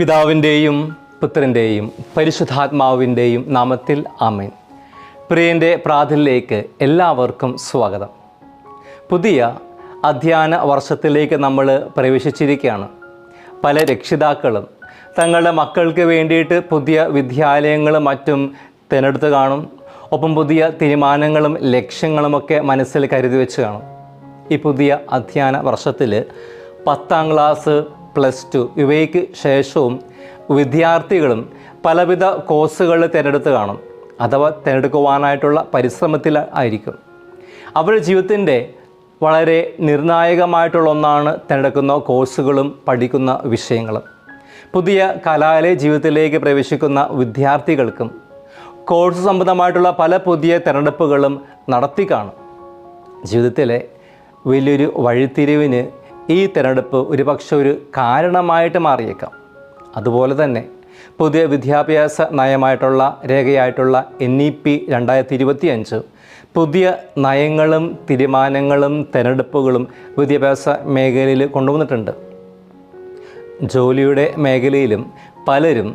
പിതാവിന്റെയും പുത്രന്റെയും പരിശുദ്ധാത്മാവിന്റെയും നാമത്തിൽ ആമേൻ. പ്രിയന്റെ പ്രാതിലേക്ക് എല്ലാവർക്കും സ്വാഗതം. പുതിയ അധ്യയന വർഷത്തിലേക്ക് നമ്മൾ പ്രവേശിച്ചിരിക്കുകയാണ്. പല രക്ഷിതാക്കളും തങ്ങളുടെ മക്കൾക്ക് വേണ്ടിയിട്ട് പുതിയ വിദ്യാലയങ്ങളും മറ്റും തിരഞ്ഞെടുത്ത് കാണും. ഒപ്പം പുതിയ തീരുമാനങ്ങളും ലക്ഷ്യങ്ങളുമൊക്കെ മനസ്സിൽ കരുതി വെച്ച് കാണും. ഈ പുതിയ അധ്യയന വർഷത്തിൽ പത്താം ക്ലാസ് പ്ലസ് ടു ഇവയ്ക്ക് ശേഷവും വിദ്യാർത്ഥികളും പലവിധ കോഴ്സുകൾ തിരഞ്ഞെടുത്ത് കാണും അഥവാ തിരഞ്ഞെടുക്കുവാനായിട്ടുള്ള പരിശ്രമത്തിൽ ആയിരിക്കും. അവരുടെ ജീവിതത്തിന്റെ വളരെ നിർണായകമായിട്ടുള്ള ഒന്നാണ് തിരഞ്ഞെടുക്കുന്ന കോഴ്സുകളും പഠിക്കുന്ന വിഷയങ്ങളും. പുതിയ കലാലയ ജീവിതത്തിലേക്ക് പ്രവേശിക്കുന്ന വിദ്യാർത്ഥികൾക്കും കോഴ്സ് സംബന്ധമായിട്ടുള്ള പല പുതിയ തിരഞ്ഞെടുപ്പുകളും നടത്തി കാണും. ജീവിതത്തിലെ വലിയൊരു വഴിത്തിരിവിന് ഈ തിരഞ്ഞെടുപ്പ് ഒരുപക്ഷെ ഒരു കാരണമായിട്ട് മാറിയേക്കാം. അതുപോലെ തന്നെ പുതിയ വിദ്യാഭ്യാസ നയമായിട്ടുള്ള രേഖയായിട്ടുള്ള എൻ ഇ പി രണ്ടായിരത്തി ഇരുപത്തി അഞ്ച് പുതിയ നയങ്ങളും തീരുമാനങ്ങളും തിരഞ്ഞെടുപ്പുകളും വിദ്യാഭ്യാസ മേഖലയിൽ കൊണ്ടുവന്നിട്ടുണ്ട്. ജോലിയുടെ മേഖലയിലും പലരും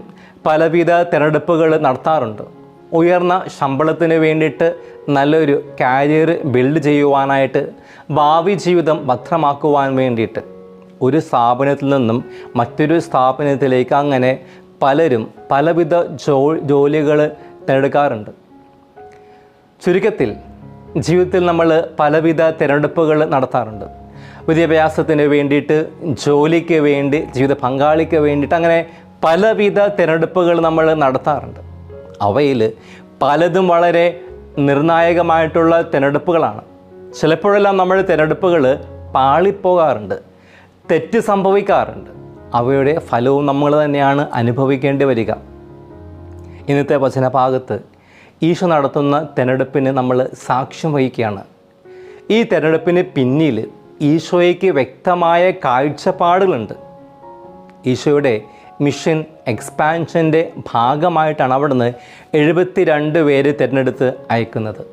പലവിധ തിരഞ്ഞെടുപ്പുകൾ നടത്താറുണ്ട്. ഉയർന്ന ശമ്പളത്തിന് വേണ്ടിയിട്ട് നല്ലൊരു കാരിയർ ബിൽഡ് ചെയ്യുവാനായിട്ട് ഭാവി ജീവിതം ഭദ്രമാക്കുവാൻ വേണ്ടിയിട്ട് ഒരു സ്ഥാപനത്തിൽ നിന്നും മറ്റൊരു സ്ഥാപനത്തിലേക്ക് അങ്ങനെ പലരും പലവിധ ജോ ജോലികൾ തിരഞ്ഞെടുക്കാറുണ്ട് ചുരുക്കത്തിൽ ജീവിതത്തിൽ നമ്മൾ പലവിധ തിരഞ്ഞെടുപ്പുകൾ നടത്താറുണ്ട്. വിദ്യാഭ്യാസത്തിന് വേണ്ടിയിട്ട് ജോലിക്ക് വേണ്ടി ജീവിത പങ്കാളിക്ക് വേണ്ടിയിട്ട് അങ്ങനെ പലവിധ തിരഞ്ഞെടുപ്പുകൾ നമ്മൾ നടത്താറുണ്ട്. അവയിൽ പലതും വളരെ നിർണായകമായിട്ടുള്ള തിരഞ്ഞെടുപ്പുകളാണ്. ചിലപ്പോഴെല്ലാം നമ്മൾ തിരഞ്ഞെടുപ്പുകൾ പാളിപ്പോകാറുണ്ട് തെറ്റ് സംഭവിക്കാറുണ്ട്. അവയുടെ ഫലവും നമ്മൾ തന്നെയാണ് അനുഭവിക്കേണ്ടി വരിക. ഇന്നത്തെ വചനഭാഗത്ത് ഈശോ നടത്തുന്ന തിരഞ്ഞെടുപ്പിന് നമ്മൾ സാക്ഷ്യം വഹിക്കുകയാണ്. ഈ തിരഞ്ഞെടുപ്പിന് പിന്നിൽ ഈശോയ്ക്ക് വ്യക്തമായ കാഴ്ചപ്പാടുകളുണ്ട്. ഈശോയുടെ മിഷൻ എക്സ്പാൻഷന്റെ ഭാഗമായിട്ടാണ് അവിടുന്ന് എഴുപത്തിരണ്ട് പേര് തിരഞ്ഞെടുത്ത് അയക്കുന്നത്.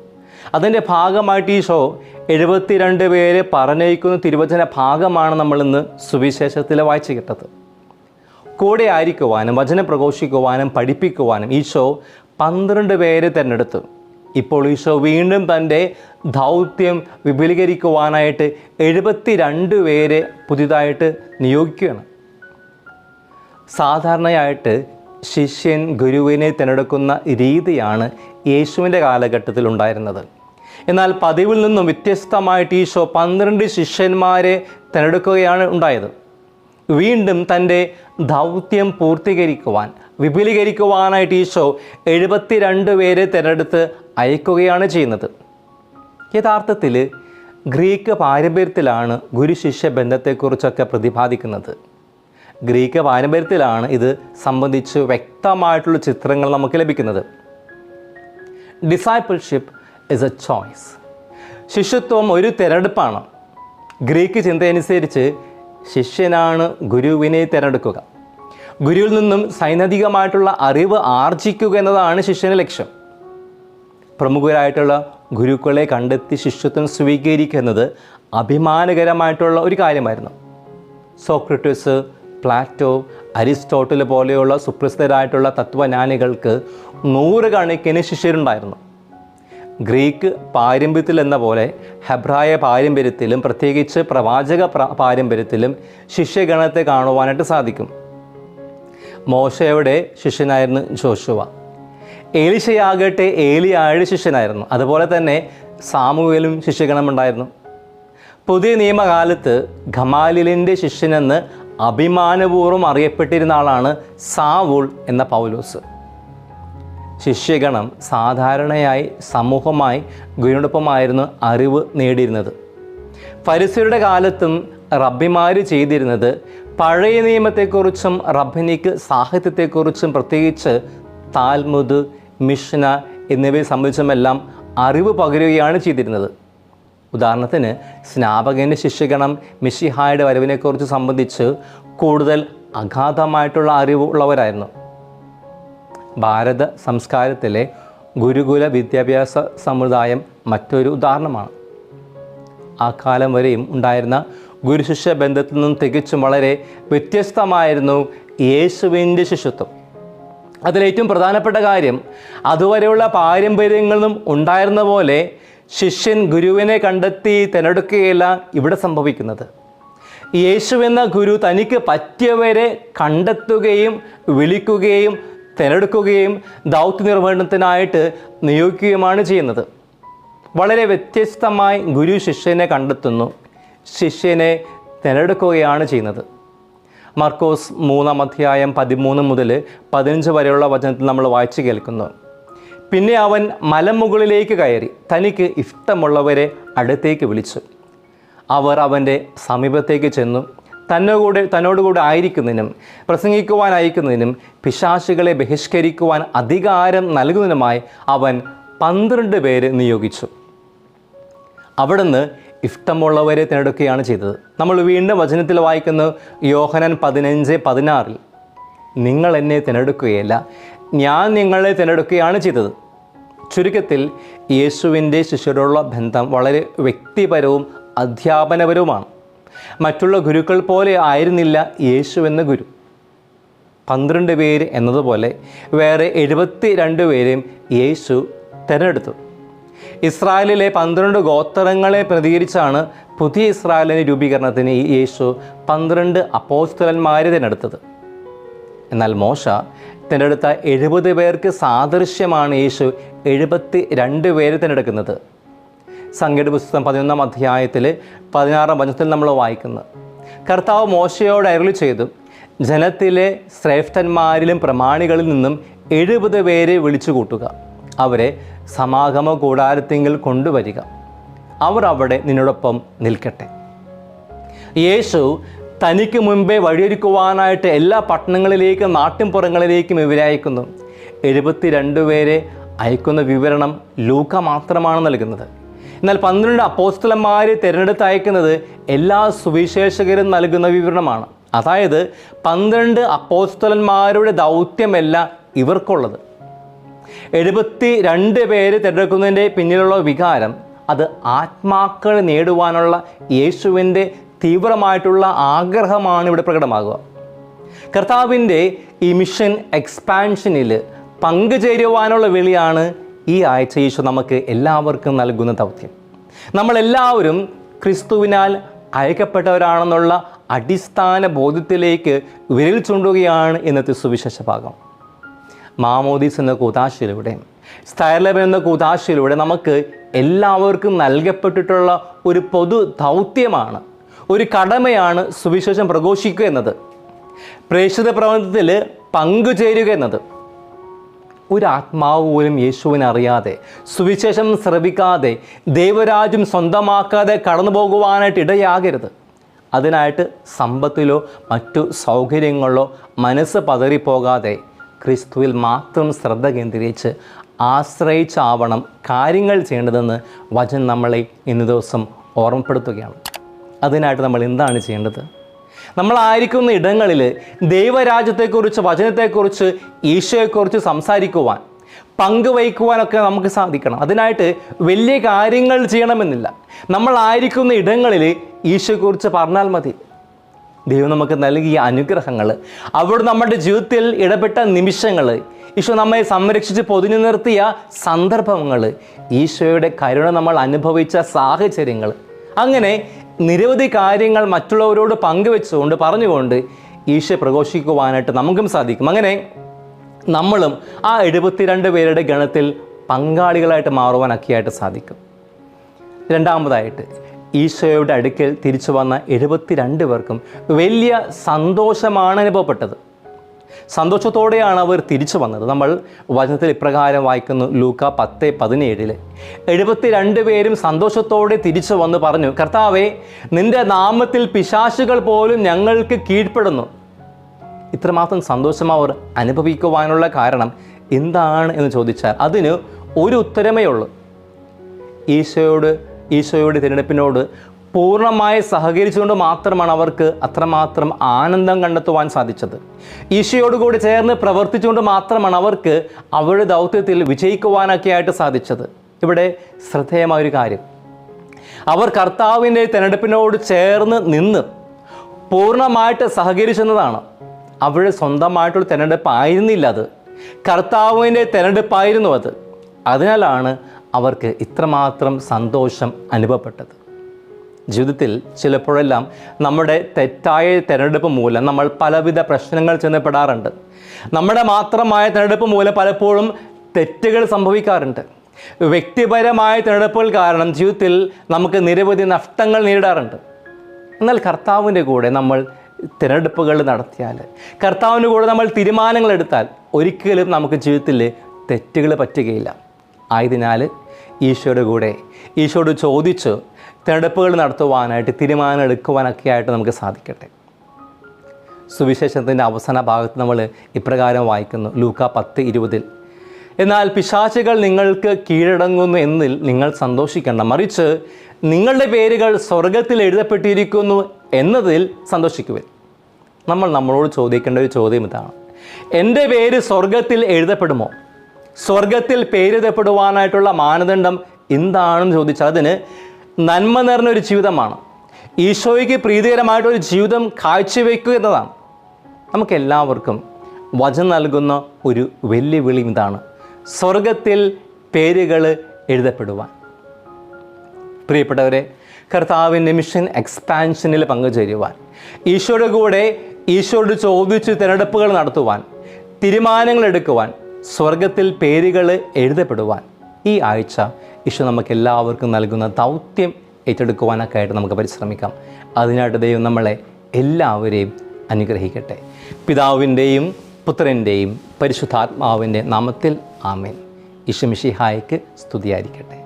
അതിന്റെ ഭാഗമായിട്ട് ഈ ഷോ എഴുപത്തിരണ്ട് പേര് പറഞ്ഞയക്കുന്ന തിരുവചന ഭാഗമാണ് നമ്മളിന്ന് സുവിശേഷത്തിൽ വായിച്ചു കിട്ടത് കൂടെ ആയിരിക്കുവാനും വചനം പ്രഘോഷിക്കുവാനും പഠിപ്പിക്കുവാനും ഈ ഷോ പന്ത്രണ്ട് പേര് തിരഞ്ഞെടുത്തു. ഇപ്പോൾ ഈ ഷോ വീണ്ടും തന്റെ ദൗത്യം വിപുലീകരിക്കുവാനായിട്ട് എഴുപത്തിരണ്ട് പേരെ പുതിയതായിട്ട് നിയോഗിക്കുകയാണ്. സാധാരണയായിട്ട് ശിഷ്യൻ ഗുരുവിനെ തിരഞ്ഞെടുക്കുന്ന രീതിയാണ് യേശുവിന്റെ കാലഘട്ടത്തിൽ ഉണ്ടായിരുന്നത്. എന്നാൽ പതിവിൽ നിന്നും വ്യത്യസ്തമായിട്ട് ഈശോ പന്ത്രണ്ട് ശിഷ്യന്മാരെ തിരഞ്ഞെടുക്കുകയാണ് ഉണ്ടായത്. വീണ്ടും തന്റെ ദൗത്യം പൂർത്തീകരിക്കുവാൻ വിപുലീകരിക്കുവാനായിട്ട് ഈശോ എഴുപത്തിരണ്ട് പേരെ തിരഞ്ഞെടുത്ത് അയക്കുകയാണ് ചെയ്യുന്നത്. യഥാർത്ഥത്തിൽ ഗ്രീക്ക് പാരമ്പര്യത്തിലാണ് ഗുരു ശിഷ്യ ബന്ധത്തെക്കുറിച്ചൊക്കെ പ്രതിപാദിക്കുന്നത്. ഗ്രീക്ക് പാരമ്പര്യത്തിലാണ് ഇത് സംബന്ധിച്ച് വ്യക്തമായിട്ടുള്ള ചിത്രങ്ങൾ നമുക്ക് ലഭിക്കുന്നത്. ഡിസൈപ്പിൾഷിപ്പ് ഇസ് എ ചോയ്സ് ശിഷ്യത്വം ഒരു തിരഞ്ഞെടുപ്പാണ്. ഗ്രീക്ക് ചിന്തയനുസരിച്ച് ശിഷ്യനാണ് ഗുരുവിനെ തിരഞ്ഞെടുക്കുക. ഗുരുവിൽ നിന്നും സൈനധികമായിട്ടുള്ള അറിവ് ആർജിക്കുക എന്നതാണ് ശിഷ്യന്റെ ലക്ഷ്യം. പ്രമുഖരായിട്ടുള്ള ഗുരുക്കളെ കണ്ടെത്തി ശിഷ്യത്വം സ്വീകരിക്കുന്നത് അഭിമാനകരമായിട്ടുള്ള ഒരു കാര്യമായിരുന്നു. സോക്രട്ടീസ് പ്ലാറ്റോ അരിസ്റ്റോട്ടിൽ പോലെയുള്ള സുപ്രസിദ്ധരായിട്ടുള്ള തത്വജ്ഞാനികൾക്ക് നൂറുകണക്കിന് ശിഷ്യരുണ്ടായിരുന്നു. ഗ്രീക്ക് പാരമ്പര്യത്തിൽ എന്ന പോലെ ഹെബ്രായ പാരമ്പര്യത്തിലും പ്രത്യേകിച്ച് പ്രവാചക പാരമ്പര്യത്തിലും ശിഷ്യഗണത്തെ കാണുവാനായിട്ട് സാധിക്കും. മോശയുടെ ശിഷ്യനായിരുന്നു ജോഷുവ ഏലിശയാകട്ടെ ഏലിയായുടെ ശിഷ്യനായിരുന്നു. അതുപോലെ തന്നെ സാമുവേലും ശിഷ്യഗണമുണ്ടായിരുന്നു. പുതിയ നിയമകാലത്ത് ഖമാലിലിന്റെ ശിഷ്യനെന്ന് അഭിമാനപൂർവം അറിയപ്പെട്ടിരുന്ന ആളാണ് സാവൂൾ എന്ന പൗലോസ്. ശിഷ്യഗണം സാധാരണയായി സമൂഹമായി ഗുരുനൊപ്പമായിരുന്നു അറിവ് നേടിയിരുന്നത്. ഫരിസയുടെ കാലത്തും റബ്ബിമാർ ചെയ്തിരുന്നത് പഴയ നിയമത്തെക്കുറിച്ചും റബ്ബിനിക്ക് സാഹിത്യത്തെക്കുറിച്ചും പ്രത്യേകിച്ച് താൽമുദ് മിഷ്ന എന്നിവയെ സംബന്ധിച്ചുമെല്ലാം അറിവ് പകരുകയാണ് ചെയ്തിരുന്നത്. ഉദാഹരണത്തിന് സ്നാപകന്റെ ശിഷ്യഗണം മിഷിഹായുടെ വരവിനെക്കുറിച്ച് സംബന്ധിച്ച് കൂടുതൽ അഗാധമായിട്ടുള്ള അറിവ് ഉള്ളവരായിരുന്നു. ഭാരത സംസ്കാരത്തിലെ ഗുരുകുല വിദ്യാഭ്യാസ സമുദായം മറ്റൊരു ഉദാഹരണമാണ്. ആ കാലം വരെയും ഉണ്ടായിരുന്ന ഗുരുശിഷ്യ ബന്ധത്തിൽ നിന്നും തികച്ചും വളരെ വ്യത്യസ്തമായിരുന്നു യേശുവിന്റെ ശിഷ്യത്വം. അതിലേറ്റവും പ്രധാനപ്പെട്ട കാര്യം അതുവരെയുള്ള പാരമ്പര്യങ്ങളും ഉണ്ടായിരുന്ന പോലെ ശിഷ്യൻ ഗുരുവിനെ കണ്ടെത്തി തിരഞ്ഞെടുക്കുകയല്ല ഇവിടെ സംഭവിക്കുന്നത്. യേശു എന്ന ഗുരു തനിക്ക് പറ്റിയവരെ കണ്ടെത്തുകയും വിളിക്കുകയും തിരഞ്ഞെടുക്കുകയും ദൗത്യ നിർവഹണത്തിനായിട്ട് നിയോഗിക്കുകയുമാണ് ചെയ്യുന്നത്. വളരെ വ്യത്യസ്തമായി ഗുരു ശിഷ്യനെ കണ്ടെത്തുന്നു. ശിഷ്യനെ തിരഞ്ഞെടുക്കുകയാണ് ചെയ്യുന്നത്. മർക്കോസ് മൂന്നാം അധ്യായം പതിമൂന്ന് മുതൽ പതിനഞ്ച് വരെയുള്ള വചനത്തിൽ നമ്മൾ വായിച്ചു കേൾക്കുന്നു. പിന്നെ അവൻ മലമുകളിലേക്ക് കയറി തനിക്ക് ഇഷ്ടമുള്ളവരെ അടുത്തേക്ക് വിളിച്ചു. അവർ അവന്റെ സമീപത്തേക്ക് ചെന്നു. തന്നോട് തന്നോടുകൂടെ ആയിരിക്കുന്നതിനും പ്രസംഗിക്കുവാൻ അയക്കുന്നതിനും പിശാശുകളെ ബഹിഷ്കരിക്കുവാൻ അധികാരം നൽകുന്നതിനുമായി അവൻ പന്ത്രണ്ട് പേര് നിയോഗിച്ചു. അവിടുന്ന് ഇഷ്ടമുള്ളവരെ തിരഞ്ഞെടുക്കുകയാണ് ചെയ്തത്. നമ്മൾ വീണ്ടും വചനത്തിൽ വായിക്കുന്ന യോഹനൻ പതിനഞ്ച് പതിനാറിൽ നിങ്ങൾ എന്നെ തിരഞ്ഞെടുക്കുകയല്ല ഞാൻ നിങ്ങളെ തിരഞ്ഞെടുക്കുകയാണ് ചെയ്തത്. ചുരുക്കത്തിൽ യേശുവിന്റെ ശിഷ്യരോടുള്ള ബന്ധം വളരെ വ്യക്തിപരവും അധ്യാപനപരവുമാണ്. മറ്റുള്ള ഗുരുക്കൾ പോലെ ആയിരുന്നില്ല യേശു എന്ന ഗുരു. പന്ത്രണ്ട് പേര് എന്നതുപോലെ വേറെ എഴുപത്തി രണ്ട് പേരെയും യേശു തിരഞ്ഞെടുത്തു. ഇസ്രായേലിലെ പന്ത്രണ്ട് ഗോത്രങ്ങളെ പ്രതികരിച്ചാണ് പുതിയ ഇസ്രായേലിന്റെ രൂപീകരണത്തിന് യേശു പന്ത്രണ്ട് അപ്പോസ്തലന്മാരെ തിരഞ്ഞെടുത്തത്. എന്നാൽ മോശ തിരഞ്ഞെടുത്ത എഴുപത് പേർക്ക് സാദൃശ്യമാണ് യേശു എഴുപത്തി രണ്ട് പേര് തിരഞ്ഞെടുക്കുന്നത്. സംഗീത പുസ്തകം പതിനൊന്നാം അധ്യായത്തിൽ പതിനാറാം വചനത്തിൽ നമ്മൾ വായിക്കുന്നത് കർത്താവ് മോശയോട് അരുളി ചെയ്തു ജനത്തിലെ ശ്രേഷ്ഠന്മാരിലും പ്രമാണികളിൽ നിന്നും എഴുപത് പേരെ വിളിച്ചു കൂട്ടുക അവരെ സമാഗമ കൂടാരത്തിങ്കിൽ കൊണ്ടുവരിക. അവർ അവിടെ നിന്നോടൊപ്പം നിൽക്കട്ടെ. യേശു തനിക്ക് മുൻപേ വഴിയൊരുക്കുവാനായിട്ട് എല്ലാ പട്ടണങ്ങളിലേക്കും നാട്ടിൻപുറങ്ങളിലേക്കും ഇവരയക്കുന്നു എഴുപത്തിരണ്ട് പേരെ അയക്കുന്ന വിവരണം ലൂക്ക മാത്രമാണ് നൽകുന്നത്. എന്നാൽ പന്ത്രണ്ട് അപ്പോസ്തലന്മാരെ തിരഞ്ഞെടുത്ത് അയക്കുന്നത് എല്ലാ സുവിശേഷകരും നൽകുന്ന വിവരണമാണ്. അതായത് പന്ത്രണ്ട് അപ്പോസ്തലന്മാരുടെ ദൗത്യമല്ല ഇവർക്കുള്ളത്. എഴുപത്തി രണ്ട് പേര് തിരഞ്ഞെടുക്കുന്നതിന്റെ പിന്നിലുള്ള വികാരം അത് ആത്മാക്കൾ നേടുവാനുള്ള യേശുവിന്റെ തീവ്രമായിട്ടുള്ള ആഗ്രഹമാണ് ഇവിടെ പ്രകടമാകുക. കർത്താവിന്റെ ഈ മിഷൻ എക്സ്പാൻഷനിൽ പങ്കുചേരുവാനുള്ള വിളിയാണ് ഈ ആഴ്ച യേശു നമുക്ക് എല്ലാവർക്കും നൽകുന്ന ദൗത്യം. നമ്മളെല്ലാവരും ക്രിസ്തുവിനാൽ അയക്കപ്പെട്ടവരാണെന്നുള്ള അടിസ്ഥാന ബോധ്യത്തിലേക്ക് വിരൽ ചൂണ്ടുകയാണ് ഇന്നത്തെ സുവിശേഷ ഭാഗം. മാമോദീസ് എന്ന കൂതാശയിലൂടെ സ്ഥൈർലബൻ എന്ന കൂതാശയിലൂടെ നമുക്ക് എല്ലാവർക്കും നൽകപ്പെട്ടിട്ടുള്ള ഒരു പൊതു ദൗത്യമാണ് ഒരു കടമയാണ് സുവിശേഷം പ്രഘോഷിക്കുക എന്നത്. പ്രേക്ഷിത പ്രബന്ധത്തിൽ പങ്കുചേരുക എന്നത്. ഒരു ആത്മാവ് പോലും യേശുവിനെ അറിയാതെ സുവിശേഷം ശ്രവിക്കാതെ ദൈവരാജ്യം സ്വന്തമാക്കാതെ കടന്നു പോകുവാനായിട്ട് ഇടയാകരുത്. അതിനായിട്ട് സമ്പത്തിലോ മറ്റു സൗകര്യങ്ങളിലോ മനസ്സ് പതറിപ്പോകാതെ ക്രിസ്തുവിൽ മാത്രം ശ്രദ്ധ കേന്ദ്രീകരിച്ച് ആശ്രയിച്ചാവണം കാര്യങ്ങൾ ചെയ്യേണ്ടതെന്ന് വചൻ നമ്മളെ ഇന്ന് ദിവസം ഓർമ്മപ്പെടുത്തുകയാണ്. അതിനായിട്ട് നമ്മൾ എന്താണ് ചെയ്യേണ്ടത്? നമ്മളായിരിക്കുന്ന ഇടങ്ങളിൽ ദൈവരാജ്യത്തെക്കുറിച്ച് വചനത്തെക്കുറിച്ച് ഈശോയെക്കുറിച്ച് സംസാരിക്കുവാൻ പങ്കുവയ്ക്കുവാനൊക്കെ നമുക്ക് സാധിക്കണം. അതിനായിട്ട് വലിയ കാര്യങ്ങൾ ചെയ്യണമെന്നില്ല. നമ്മളായിരിക്കുന്ന ഇടങ്ങളിൽ ഈശോയെക്കുറിച്ച് പറഞ്ഞാൽ മതി. ദൈവം നമുക്ക് നൽകിയ അനുഗ്രഹങ്ങൾ അവിടെ നമ്മുടെ ജീവിതത്തിൽ ഇടപെട്ട നിമിഷങ്ങൾ ഈശോ നമ്മെ സംരക്ഷിച്ച് പൊതിഞ്ഞു നിർത്തിയ സന്ദർഭങ്ങൾ ഈശോയുടെ കരുണ നമ്മൾ അനുഭവിച്ച സാഹചര്യങ്ങൾ. അങ്ങനെ നിരവധി കാര്യങ്ങൾ മറ്റുള്ളവരോട് പങ്കുവെച്ചുകൊണ്ട് പറഞ്ഞുകൊണ്ട് ഈശോ പ്രഘോഷിക്കുവാനായിട്ട് നമുക്കും സാധിക്കും. അങ്ങനെ നമ്മളും ആ എഴുപത്തിരണ്ട് പേരുടെ ഗണത്തിൽ പങ്കാളികളായിട്ട് മാറുവാനൊക്കെയായിട്ട് സാധിക്കും. രണ്ടാമതായിട്ട് ഈശോയുടെ അടുക്കൽ തിരിച്ചു വന്ന എഴുപത്തിരണ്ട് പേർക്കും വലിയ സന്തോഷമാണ് അനുഭവപ്പെട്ടത്. സന്തോഷത്തോടെയാണ് അവർ തിരിച്ചു വന്നത്. നമ്മൾ വചനത്തിൽ ഇപ്രകാരം വായിക്കുന്നു ലൂക്ക പത്ത് പതിനേഴിൽ എഴുപത്തി രണ്ട് പേരും സന്തോഷത്തോടെ തിരിച്ചു വന്ന് പറഞ്ഞു കർത്താവെ നിന്റെ നാമത്തിൽ പിശാശുകൾ പോലും ഞങ്ങൾക്ക് കീഴ്പ്പെടുന്നു. ഇത്രമാത്രം സന്തോഷം അവർ അനുഭവിക്കുവാനുള്ള കാരണം എന്താണ് എന്ന് ചോദിച്ചാൽ അതിന് ഒരു ഉത്തരമേ ഉള്ളൂ. ഈശോയോട് ഈശോയുടെ തിരഞ്ഞെടുപ്പിനോട് പൂർണമായി സഹകരിച്ചുകൊണ്ട് മാത്രമാണ് അവർക്ക് അത്രമാത്രം ആനന്ദം കണ്ടെത്തുവാൻ സാധിച്ചത്. ഈശോയോടുകൂടി ചേർന്ന് പ്രവർത്തിച്ചുകൊണ്ട് മാത്രമാണ് അവർക്ക് അവരുടെ ദൗത്യത്തിൽ വിജയിക്കുവാനൊക്കെ ആയിട്ട് സാധിച്ചത്. ഇവിടെ ശ്രദ്ധേയമായ ഒരു കാര്യം. അവർ കർത്താവിന്റെ തിരഞ്ഞെടുപ്പിനോട് ചേർന്ന് നിന്ന് പൂർണമായിട്ട് സഹകരിച്ചെന്നതാണ്. അവരുടെ സ്വന്തമായിട്ടുള്ള തിരഞ്ഞെടുപ്പ് ആയിരുന്നില്ല അത്. കർത്താവിന്റെ തിരഞ്ഞെടുപ്പായിരുന്നു അത്. അതിനാലാണ് അവർക്ക് ഇത്രമാത്രം സന്തോഷം അനുഭവപ്പെട്ടത്. ജീവിതത്തിൽ ചിലപ്പോഴെല്ലാം നമ്മുടെ തെറ്റായ തിരഞ്ഞെടുപ്പ് മൂലം നമ്മൾ പലവിധ പ്രശ്നങ്ങൾ ചെന്നപ്പെടാറുണ്ട്. നമ്മുടെ മാത്രമായ തിരഞ്ഞെടുപ്പ് മൂലം പലപ്പോഴും തെറ്റുകൾ സംഭവിക്കാറുണ്ട്. വ്യക്തിപരമായ തിരഞ്ഞെടുപ്പുകൾ കാരണം ജീവിതത്തിൽ നമുക്ക് നിരവധി നഷ്ടങ്ങൾ നേരിടാറുണ്ട്. എന്നാൽ കർത്താവിന്റെ കൂടെ നമ്മൾ തിരഞ്ഞെടുപ്പുകൾ നടത്തിയാൽ കർത്താവിന്റെ കൂടെ നമ്മൾ തീരുമാനങ്ങൾ എടുത്താൽ ഒരിക്കലും നമുക്ക് ജീവിതത്തിൽ തെറ്റുകൾ പറ്റുകയില്ല. ആയതിനാൽ ഈശോയുടെ കൂടെ ഈശോയോട് ചോദിച്ച് തിരഞ്ഞെടുപ്പുകൾ നടത്തുവാനായിട്ട് തീരുമാനം എടുക്കുവാനൊക്കെ ആയിട്ട് നമുക്ക് സാധിക്കട്ടെ. സുവിശേഷത്തിന്റെ അവസാന ഭാഗത്ത് നമ്മൾ ഇപ്രകാരം വായിക്കുന്നു. ലൂക്ക പത്ത് ഇരുപതിൽ എന്നാൽ പിശാചുകൾ നിങ്ങൾക്ക് കീഴടങ്ങുന്നു എന്നിൽ നിങ്ങൾ സന്തോഷിക്കേണ്ട. മറിച്ച് നിങ്ങളുടെ പേരുകൾ സ്വർഗത്തിൽ എഴുതപ്പെട്ടിരിക്കുന്നു എന്നതിൽ സന്തോഷിക്കുവിൻ. നമ്മൾ നമ്മളോട് ചോദിക്കേണ്ട ഒരു ചോദ്യം ഇതാണ്. എന്റെ പേര് സ്വർഗത്തിൽ എഴുതപ്പെടുമോ? സ്വർഗത്തിൽ പേരെഴുതപ്പെടുവാനായിട്ടുള്ള മാനദണ്ഡം എന്താണെന്ന് ചോദിച്ചാൽ അതിന് നന്മ നിറഞ്ഞ ഒരു ജീവിതമാണ്. ഈശോയ്ക്ക് പ്രീതികരമായിട്ടൊരു ജീവിതം കാഴ്ചവെക്കുക എന്നതാണ്. നമുക്കെല്ലാവർക്കും വചനം നൽകുന്ന ഒരു വെല്ലുവിളി ഇതാണ്. സ്വർഗത്തിൽ പേരുകൾ എഴുതപ്പെടുവാൻ. പ്രിയപ്പെട്ടവരെ കർത്താവിന്റെ മിഷൻ എക്സ്പാൻഷനിൽ പങ്കുചേരുവാൻ. ഈശോയുടെ കൂടെ ഈശോയോട് ചോദിച്ച് തിരഞ്ഞെടുപ്പുകൾ നടത്തുവാൻ തീരുമാനങ്ങൾ എടുക്കുവാൻ സ്വർഗത്തിൽ പേരുകൾ എഴുതപ്പെടുവാൻ ഈ ആഴ്ച ഈശോ നമുക്ക് എല്ലാവർക്കും നൽകുന്ന ദൗത്യം ഏറ്റെടുക്കുവാനൊക്കെ ആയിട്ട് നമുക്ക് പരിശ്രമിക്കാം. അതിനായിട്ട് ദൈവം നമ്മളെ എല്ലാവരെയും അനുഗ്രഹിക്കട്ടെ. പിതാവിന്റെയും പുത്രന്റെയും പരിശുദ്ധാത്മാവിന്റെ നാമത്തിൽ ആമേൻ. ഈശോ മിഷിഹായ്ക്ക് സ്തുതിയായിരിക്കട്ടെ.